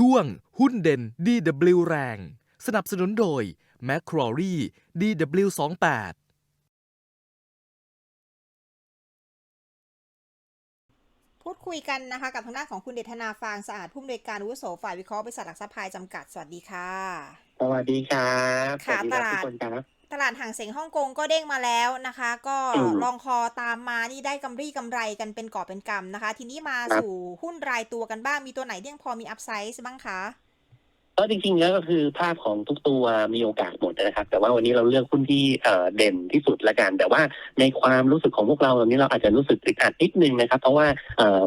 ต้วงหุ้นเด่น DW แรง สนับสนุนโดย m c q u a r i e DW28 พูดคุยกันนะคะ กับทางด้านของคุณเดชนาฟางสะอาดผู้อำนวยการอาวุโสฝ่ายวิเคราะห์บริษัทหลักทรัพย์พายจำกัดสวัสดีค่ะ สวัสดีครับค่ะสวัสดีครับตลาด ทุกคนครับ ตลาดห่างเสียงฮ่องกงก็เด้งมาแล้วนะคะ ก็อืมลองคอตามมานี่ได้กำไรกำไรกันเป็นกอบเป็นกำนะคะ ทีนี้มาครับสู่หุ้นรายตัวกันบ้างมีตัวไหนที่ยังพอมีอัพไซด์บ้างคะ ก็จริงๆแล้วก็คือภาพของทุกตัวมีโอกาสหมดนะครับ แต่ว่าวันนี้เราเลือกหุ้นที่เด่นที่สุดละกัน แต่ว่าในความรู้สึกของพวกเราวันนี้เราอาจจะรู้สึกอึดอัดนิดนึงนะครับ เพราะว่า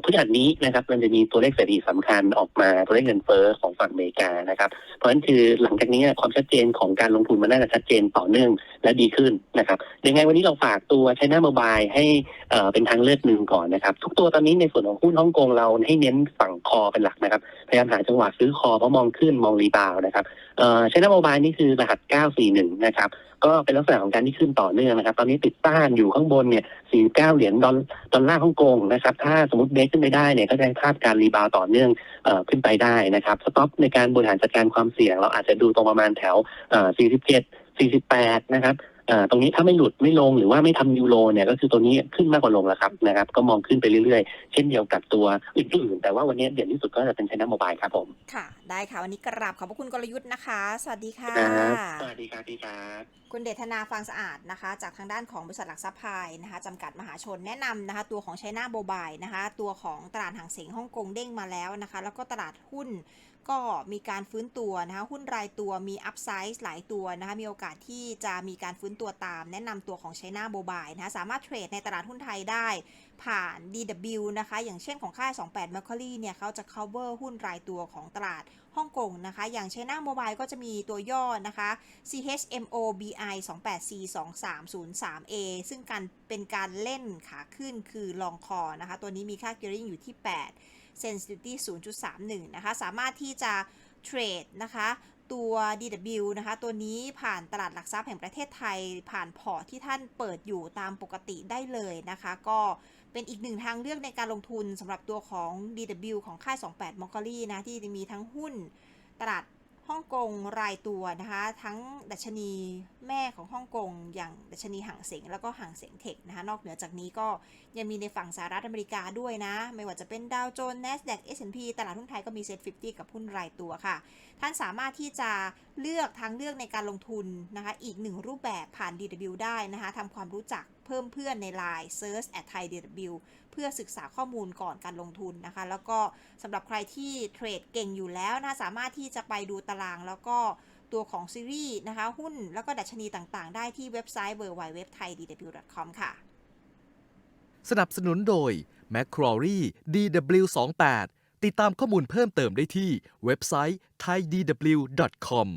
พฤหัสนี้นะครับมันจะมีตัวเลขเศรษฐกิจสำคัญออกมาตัวเลขเงินเฟ้อของฝั่งอเมริกานะครับ เพราะฉะนั้นคือหลังจากนี้ความชัดเจนของการลงทุนมันน่าจะชัดเจนต่อเนื่องและดีขึ้นนะครับยังไงวันนี้เราฝากตัวใช้หน้าโมบายให้เอ่อเป็นทางเลือกหนึ่งก่อนนะครับ ทุกตัวตอนนี้ในส่วนของหุ้นฮ่องกงเราให้เน้นฝั่งคอเป็นหลักนะครับ พยายามหาจังหวะซื้อคอเพราะมองขึ้นมองรีบาวด์นะครับเอ่อใช้น้าโมบายนี่คือรหัส 941 นะครับ ก็เป็นลักษณะของการที่ขึ้นต่อเนื่องนะครับ ตอนนี้ติดต้านอยู่ข้างบนเนี่ย 49 เหรียญดอลดอลลาร์ฮ่องกงนะครับ ถ้าสมมติเบรกขึ้นไปได้เนี่ย ก็จะให้ภาพการรีบาวด์ต่อเนื่องเอ่อขึ้นไปได้นะครับ สต็อปในการบริหารจัดการความเสี่ยง เราอาจจะดูตรงประมาณแถวเอ่อ47 48 นะครับ อ่อตรงนี้ถ้าไม่หลุดไม่ลงหรือว่าไม่ทำยูโรเนี่ยก็คือตัวนี้ขึ้นมากกว่าลงแล้วครับนะครับ ก็มองขึ้นไปเรื่อยๆ เช่นเดียวกับตัวอื่นๆ แต่ว่าวันนี้เด่นที่สุดก็จะเป็น China Mobile ครับผม ค่ะ ได้ค่ะ วันนี้กราบขอบพระคุณกลยุทธ์นะคะ สวัสดีค่ะครับสวัสดีครับพี่ครับคุณเดชนาฟางสะอาดนะคะ จากทางด้านของบริษัทหลักทรัพย์พายนะคะจำกัดมหาชนแนะนำนะคะตัวของไชน่าโบบายนะคะ ตัวของตลาดหางเสียงฮ่องกงเด้งมาแล้วนะคะ แล้วก็ตลาดหุ้นก็มีการฟื้นตัวนะคะหุ้นรายตัวมีอัพไซส์หลายตัวนะคะมีโอกาสที่จะมีการฟื้นตัวตามแนะนำตัวของไชน่าโบบายนะคะสามารถเทรดในตลาดหุ้นไทยได้ผ่าน DW นะคะ อย่างเช่นของค่าย 28 Mercury เนี่ยเขาจะ cover หุ้นรายตัวของตลาดฮ่องกงนะคะ อย่าง China Mobile ก็จะมีตัวย่อนะคะ CHMOBI 28 C 2303 A ซึ่งการเป็นการเล่นขาขึ้นคือลองคอนะคะ ตัวนี้มีค่า gearing อยู่ที่ 8 sensitivity 0.31 นะคะ สามารถที่จะเทรดนะคะตัว DW นะคะ ตัวนี้ผ่านตลาดหลักทรัพย์แห่งประเทศไทย ผ่านพอร์ตที่ท่านเปิดอยู่ตามปกติได้เลยนะคะ ก็เป็นอีกหนึ่งทางเลือกในการลงทุนสำหรับตัวของ DW ของค่าย 28 m o c q u a r i นะ ที่มีทั้งหุ้นตลาด ฮ่องกงรายตัวนะคะ ทั้งดัชนีแม่ของฮ่องกง อย่างดัชนีห่างเสงแล้วก็ห่างเสงเทคนะคะ นอกเหนือจากนี้ก็ยังมีในฝั่งสหรัฐอเมริกาด้วยนะ ไม่ว่าจะเป็นดาวโจนส์ NASDAQ S&P ตลาดหุ้นไทยก็มี Set 50 กับหุ้นรายตัวค่ะ ท่านสามารถที่จะเลือกทางเลือกในการลงทุนนะคะ อีกหนึ่งรูปแบบผ่าน DW ได้นะคะทำความรู้จัก พิ่มเพื่อนใน Line Search at Thai DW เพื่อศึกษาข้อมูลก่อนการลงทุนนะคะ แล้วก็สำหรับใครที่เทรดเก่งอยู่แล้วนะคะสามารถที่จะไปดูตารางแล้วก็ตัวของซีรีส์นะคะ หุ้นแล้วก็ดัชนีต่างๆ ได้ที่เว็บไซต์ www.thaidw.com ค่ะ สนับสนุนโดย m c q u a r i e DW28 ติดตามข้อมูลเพิ่มเติมได้ที่เว็บไซต์ thaidw.com